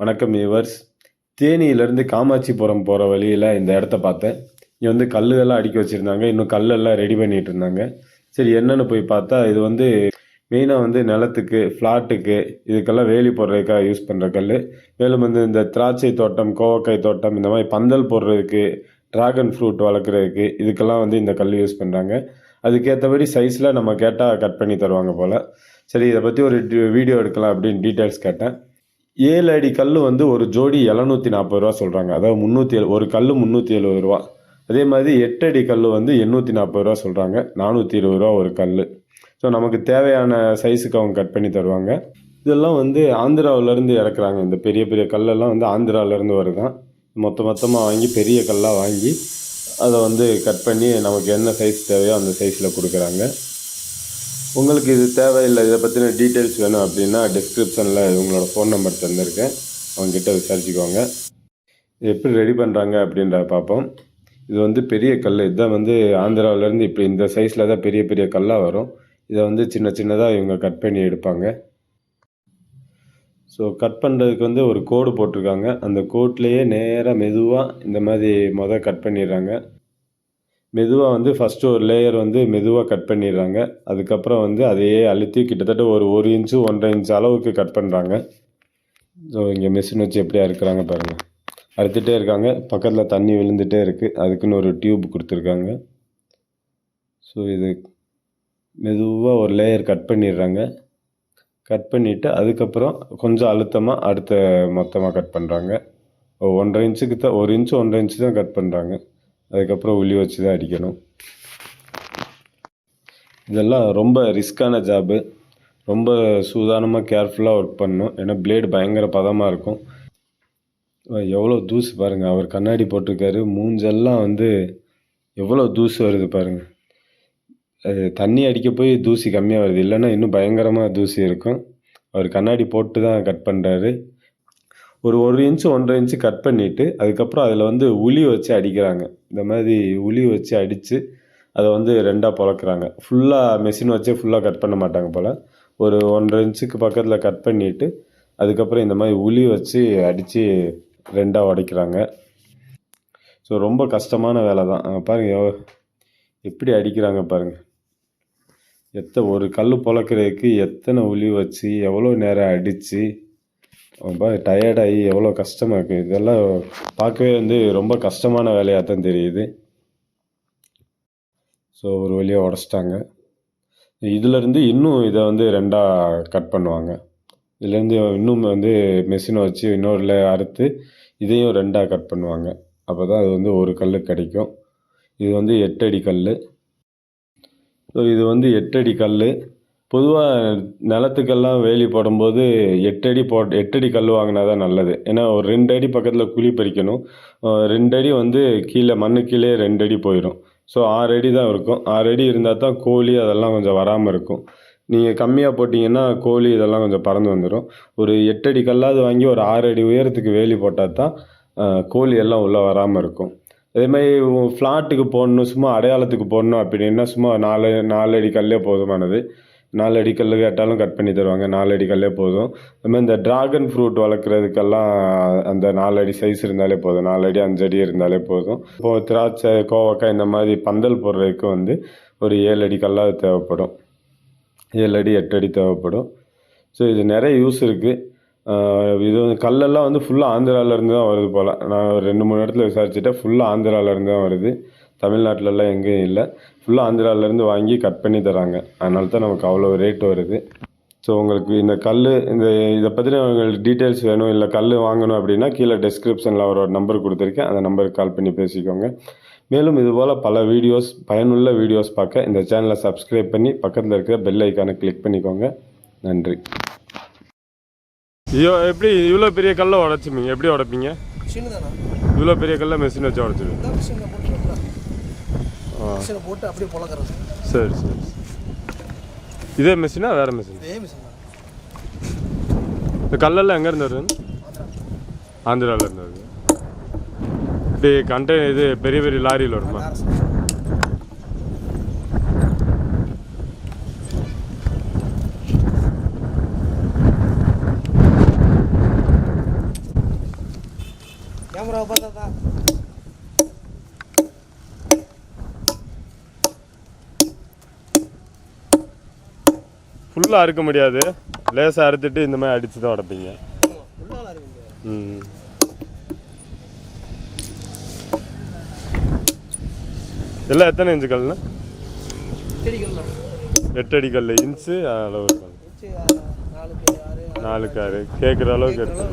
வணக்கம் யூவர்ஸ் தேனியிலேருந்து காமாட்சிபுரம் போகிற வழியில் இந்த இடத்த பார்த்தேன். இங்கே வந்து கல்லுகள்லாம் அடுக்கி வச்சுருந்தாங்க. இன்னும் கல்லெல்லாம் ரெடி பண்ணிகிட்டு இருந்தாங்க சரி என்னென்னு போய் பார்த்தா இது வந்து மெயினாக வந்து நிலத்துக்கு ஃப்ளாட்டுக்கு இதுக்கெல்லாம் வேலி போடுறதுக்காக யூஸ் பண்ணுற கல் மேலும் வந்து இந்த திராட்சை தோட்டம் கோவக்காய் தோட்டம் இந்த மாதிரி பந்தல் போடுறதுக்கு ட்ராகன் ஃப்ரூட் வளர்க்குறதுக்கு இதுக்கெல்லாம் வந்து இந்த கல் யூஸ் பண்ணுறாங்க அதுக்கேற்றபடி சைஸில் நம்ம கேட்டால் கட் பண்ணி தருவாங்க போல். சரி இதை பற்றி ஒரு வீடியோ எடுக்கலாம் அப்படின்னு டீட்டெயில்ஸ் கேட்டேன். ஏழு அடி கல் வந்து ஒரு ஜோடி எழுநூற்றி நாற்பது ரூபா சொல்கிறாங்க அதாவது முந்நூற்றி ஒரு கல் முந்நூற்றி எழுபது ரூபா. அதே மாதிரி எட்டு அடி கல் வந்து எண்ணூற்றி நாற்பது ரூபா சொல்கிறாங்க நானூற்றி இருபது ரூபா ஒரு கல் ஸோ நமக்கு தேவையான சைஸுக்கு அவங்க கட் பண்ணி தருவாங்க. இதெல்லாம் வந்து ஆந்திராவிலேருந்து இறக்குறாங்க. இந்த பெரிய பெரிய கல்லெல்லாம் வந்து ஆந்திராவிலேருந்து வருதான் மொத்த மொத்தமாக வாங்கி பெரிய கல்லாக வாங்கி அதை வந்து கட் பண்ணி நமக்கு என்ன சைஸ் தேவையோ அந்த சைஸில் கொடுக்குறாங்க. உங்களுக்கு இது தேவையில்லை இதை பற்றின டீட்டெயில்ஸ் வேணும் அப்படின்னா டிஸ்கிரிப்ஷனில் உங்களோட ஃபோன் நம்பர் தந்திருக்கேன் அவங்ககிட்ட விசாரிச்சுக்கோங்க. இது எப்படி ரெடி பண்ணுறாங்க அப்படின்றத பார்ப்போம். இது வந்து பெரிய கல் இதுதான் வந்து ஆந்திராவிலேருந்து இப்படி இந்த சைஸில் தான் பெரிய பெரிய கல்லாக வரும். இதை வந்து சின்ன சின்னதாக இவங்க கட் பண்ணி எடுப்பாங்க. ஸோ கட் பண்ணுறதுக்கு வந்து ஒரு கோடு போட்டிருக்காங்க. அந்த கோட்லேயே நேராக மெதுவாக இந்த மாதிரி மொதல் கட் பண்ணிடுறாங்க. மெதுவாக வந்து ஃபஸ்ட்டு ஒரு லேயர் வந்து மெதுவாக கட் பண்ணிடுறாங்க. அதுக்கப்புறம் வந்து அதையே அழுத்தி கிட்டத்தட்ட ஒரு ஒரு இன்ச்சு ஒன்றரை இன்ச் அளவுக்கு கட் பண்ணுறாங்க ஸோ இங்கே மிஷின் வச்சு எப்படியா இருக்கிறாங்க பாருங்கள் அறுத்துட்டே இருக்காங்க. பக்கத்தில் தண்ணி விழுந்துகிட்டே இருக்குது அதுக்குன்னு ஒரு டியூப் கொடுத்துருக்காங்க. ஸோ இது மெதுவாக ஒரு லேயர் கட் பண்ணிடுறாங்க. கட் பண்ணிவிட்டு அதுக்கப்புறம் கொஞ்சம் அழுத்தமாக அடுத்த மொத்தமாக கட் பண்ணுறாங்க ஒன்றரை இன்ச்சுக்கு தான் ஒரு இன்ச்சு ஒன்றரை இன்ச்சு தான் கட் பண்ணுறாங்க அதுக்கப்புறம் உளி வச்சு தான் அடிக்கணும். இதெல்லாம் ரொம்ப ரிஸ்க்கான ஜாபு. ரொம்ப சூதானமாக கேர்ஃபுல்லாக ஒர்க் பண்ணணும். ஏன்னா பிளேடு பயங்கர பதமாக இருக்கும். எவ்வளோ தூசு பாருங்கள் அவர் கண்ணாடி போட்டிருக்காரு. மூஞ்செல்லாம் வந்து எவ்வளோ தூசு வருது பாருங்கள் அது தண்ணி அடிக்க போய் தூசி கம்மியாக வருது. இல்லைன்னா இன்னும் பயங்கரமாக தூசி இருக்கும். அவர் கண்ணாடி போட்டு தான் கட் பண்ணுறாரு ஒரு ஒரு இன்ச்சு ஒன்றரை இன்ச்சு கட் பண்ணிவிட்டு அதுக்கப்புறம் அதில் வந்து உளி வச்சு அடிக்கிறாங்க. இந்த மாதிரி உளி வச்சு அடித்து அதை வந்து ரெண்டாக பொழக்கிறாங்க. ஃபுல்லாக மெஷின் வச்சே ஃபுல்லாக கட் பண்ண மாட்டாங்க போல். ஒரு ஒன்றரை இன்ச்சுக்கு பக்கத்தில் கட் பண்ணிவிட்டு அதுக்கப்புறம் இந்த மாதிரி உளி வச்சு அடித்து ரெண்டாக உடைக்கிறாங்க. ஸோ ரொம்ப கஷ்டமான வேலை தான். பாருங்கள் எவ்வளோ எப்படி அடிக்கிறாங்க பாருங்கள் எத்த ஒரு கல் பொழக்கிறதுக்கு எத்தனை உளி வச்சு எவ்வளோ நேரம் அடித்து ரொம்ப டயர்டாகி எவ்வளோ கஷ்டமாக இருக்குது இதெல்லாம் பார்க்கவே வந்து ரொம்ப கஷ்டமான வேலையாக தான் தெரியுது. ஸோ ஒரு வழியாக உடச்சிட்டாங்க. இதுலேருந்து இன்னும் இதை வந்து ரெண்டாக கட் பண்ணுவாங்க. இதுலேருந்து இன்னும் வந்து மெஷினை வச்சு இன்னொருல அறுத்து இதையும் ரெண்டாக கட் பண்ணுவாங்க. அப்போ தான் அது வந்து ஒரு கல் கிடைக்கும். இது வந்து எட்டடி கல் ஸோ இது வந்து எட்டடி கல் பொதுவாக நிலத்துக்கெல்லாம் வேலி போடும்போது எட்டடி போட் எட்டடி கல் வாங்கினா தான் நல்லது. ஏன்னா ஒரு ரெண்டு அடி பக்கத்தில் குழி பறிக்கணும். ரெண்டு அடி வந்து கீழே மண்ணு கீழே ரெண்டு அடி போயிடும் ஸோ ஆறு அடி தான் இருக்கும். ஆறு அடி இருந்தால் தான் கோழி அதெல்லாம் கொஞ்சம் வராமல் இருக்கும். நீங்கள் கம்மியாக போட்டிங்கன்னா கோழி இதெல்லாம் கொஞ்சம் பறந்து வந்துடும் ஒரு எட்டடி கல்லாவது வாங்கி ஒரு ஆறு அடி உயரத்துக்கு வேலி போட்டால் தான் கோழி எல்லாம் உள்ளே வராமல் இருக்கும். அதேமாதிரி ஃப்ளாட்டுக்கு போடணும் சும்மா அடையாளத்துக்கு போடணும் அப்படின்னா சும்மா நாலு நாலு அடி கல்லே போதுமானது. நாலு அடி கல் கேட்டாலும் கட் பண்ணி தருவாங்க. நாலு அடி கல்லே போதும் அதுமாதிரி இந்த ட்ராகன் ஃப்ரூட் வளர்க்குறதுக்கெல்லாம் அந்த நாலு அடி சைஸ் இருந்தாலே போதும். நாலு அடி அஞ்சு அடி இருந்தாலே போதும். இப்போது திராட்சை கோவக்காய் இந்த மாதிரி பந்தல் போடுறதுக்கு வந்து ஒரு ஏழு அடி கல்லாக தேவைப்படும். ஏழு அடி எட்டு அடி தேவைப்படும். ஸோ இது நிறைய யூஸ் இருக்குது இது வந்து கல்லெல்லாம் வந்து ஃபுல்லாக ஆந்திராவிலேருந்து தான் வருது போல். நான் ஒரு ரெண்டு மூணு இடத்துல விசாரிச்சுட்டேன். ஃபுல்லாக ஆந்திராவிலேருந்து தான் வருது. தமிழ்நாட்டிலலாம் எங்கேயும் இல்லை. ஃபுல்லாக ஆந்திராவிலேருந்து வாங்கி கட் பண்ணி தராங்க. அதனால தான் நமக்கு அவ்வளோ ரேட் வருது. ஸோ உங்களுக்கு இந்த கல் இந்த இதை பற்றின உங்களுக்கு டீட்டெயில்ஸ் வேணும் இல்லை கல் வாங்கணும் அப்படின்னா கீழே டெஸ்கிரிப்ஷனில் அவரோட நம்பர் கொடுத்துருக்கேன். அந்த நம்பருக்கு கால் பண்ணி பேசிக்கோங்க. மேலும் இதுபோல் பல வீடியோஸ் பயனுள்ள வீடியோஸ் பார்க்க இந்த சேனலை சப்ஸ்கிரைப் பண்ணி பக்கத்தில் இருக்கிற பெல் ஐக்கானை கிளிக் பண்ணிக்கோங்க. நன்றி. ஐயோ எப்படி இவ்வளோ பெரிய கல்லை உடச்சிப்பீங்க எப்படி உடைப்பீங்க? இவ்வளோ பெரிய கல்லை மிஷின் வச்சு போட்டு மிஷினை போட்டு அப்படியே பழக்கிறது. சரி சரி இதே மிஷினா வேறு மிஷின்? இதே மிஷின் இந்த கல்லெல்லாம் எங்கேருந்து வருது? ஆந்திராவிலேருந்து வருது. இப்படி கண்டெய்னர் இது பெரிய பெரிய லாரியில் வருமா. கேமரா பார்த்தா ஃபுல்லாக அறுக்க முடியாது. லேசாக அறுத்துட்டு இந்த மாதிரி அடித்து தான் உடப்பீங்க. இருக்கு ம். எல்லாம் எத்தனை இன்ச்சு கல்லுண்ணா? எட்டு அடி கல் இன்ச்சு அளவு நாலுக்கு ஆறு கேட்குற அளவுக்கு அளவு